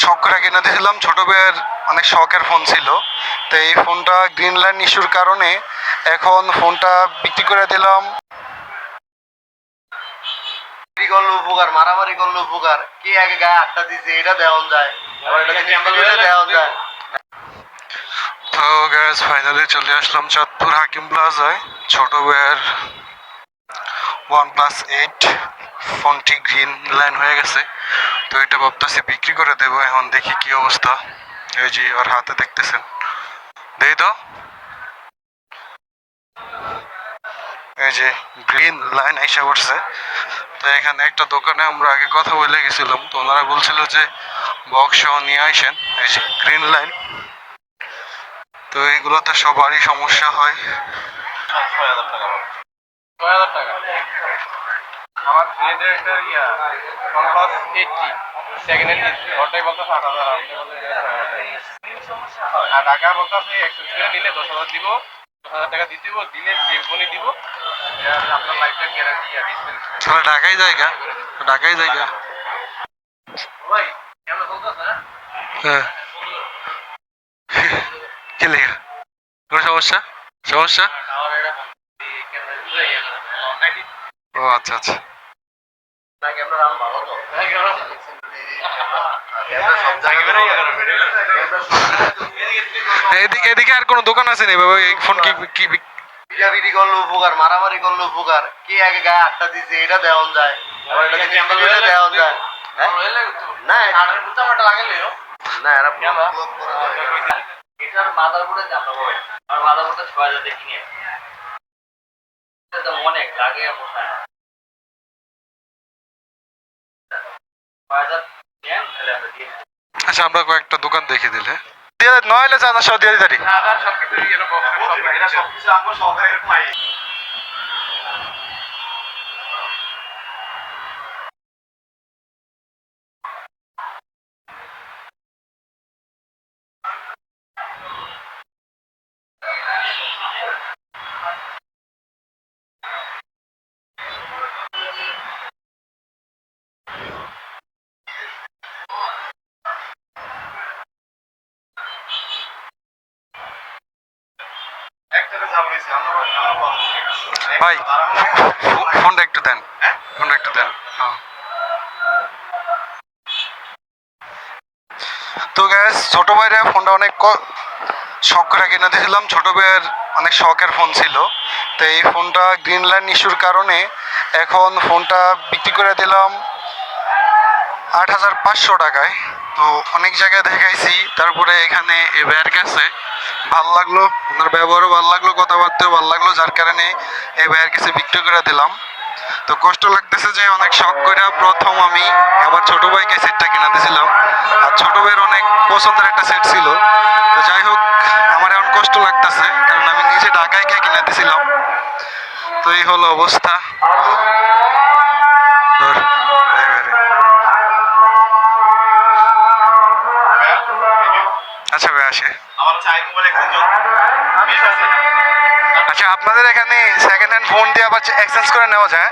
শখ করে কিনে দিয়েছিলাম। ছোট ভাইয়ের অনেক শখের ফোন ছিল। তো এই ফোনটা গ্রিন লাইন ইস্যুর কারণে এখন ফোনটা বিক্রি করে দিলাম। উপকার মারামারি উপকার। কে আগে গায়ে আটটা দিছে এটা দেওয়া যায়। আবার এটা দেওয়া যায়। তো গ্যাস ফাইনালি চলে আসলাম চাঁদপুর হাকিম প্লাজায় ছোট ভাইয়ের ওয়ান প্লাস এইট ফোনটি গ্রিন লাইন হয়ে গেছে। তো এটা ভাবতেছি বিক্রি করে দেবো, এখন দেখি কি অবস্থা। এই যে ওর হাতে দেখতেছেন। দেখি তো। এই যে গ্রিন লাইন এসে পড়ছে। তো এখানে একটা দোকানে আমরা আগে কথা বলে গেছিলাম, তো ওনারা বলছিল যে বক্স নিয়ে আসেন এই যে গ্রিন লাইন। তো এগুলোতে সবারই সমস্যা হয়। আমার ফ্রেন্ডের একটা ইয়া এইটটি সেকেন্ড হ্যান্ড ওটাই বলতে সাত হাজার টাকা। আর ঢাকা বলতে আছে এক্সচেঞ্জ করে নিলে দশ হাজার দিব দশ হাজার টাকা দিতে দিব দিলে সেমফোনই দিব। আপনার লাইফ টাইম গ্যারান্টি আর ডিসপ্লে জায়গা ঢাকাই জায়গা। ভাই কেমন হ্যাঁ। কি লেখা কোনো সমস্যা? সমস্যা? করে ও আচ্ছা আচ্ছা। এদিকে এদিকে আর কোনো দোকান আছে নি? বাবা ফোন কি কি পিটাপিটি করল উপকার মারামারি করল উপকার। কে আগে গায়ে আটটা দিছে এটা দেওয়া যায়। আবার এটা যায়। হ্যাঁ? না এটা- না এরা এটার মাদারবোর্ডে আর মাদারবোর্ডটা ছয় হাজার কিনে অনেক লাগে পোষায় আচ্ছা আমরা কয়েকটা দোকান দেখে দিলে। দিয়ে নয়লে চাঁদা সব দিয়ে দিতারি আধার সবকিছু ইয়ে বক্সের সব এটা সবকিছু আমার সহকারে পাই একটাতে যাব নিছি আমরা আমরা বন্ধ করে গেছি। ভাই, ফোনটা একটু দেন। ফোনটা একটু দেন। হ্যাঁ। তো গ্যাস ছোট ভাইরা ফোনটা অনেক শখ করে কিনে দিয়েছিলাম। ছোট ভাইয়ের অনেক শখের ফোন ছিল। তো এই ফোনটা গ্রিন লাইন ইস্যুর কারণে এখন ফোনটা বিক্রি করে দিলাম আট হাজার পাঁচশো টাকায়। তো অনেক জায়গায় দেখাইছি। তারপরে এখানে এ ভাইয়ের কাছে ভালো লাগল, ওনার ব্যবহারও ভালো লাগল, কথাবার্তাও ভালো লাগল, যার কারণে এই ভাইয়ের কাছে বিক্রি করে দিলাম। তো কষ্ট লাগতেছে যে অনেক শখ করে প্রথম আমি আমার ছোট ভাইকে সেটটা কিনে দিয়েছিলাম আর ছোট ভাইয়ের অনেক পছন্দের একটা সেট ছিল। তো যাই হোক, আমার এখন কষ্ট লাগতেছে, কারণ আমি নিজে ঢাকায় গিয়ে কিনে দিয়েছিলাম তো এই হলো অবস্থা। আচ্ছা আপনাদের এখানে সেকেন্ড হ্যান্ড ফোন দিয়ে আবার এক্সচেঞ্জ করে নেওয়া যায়?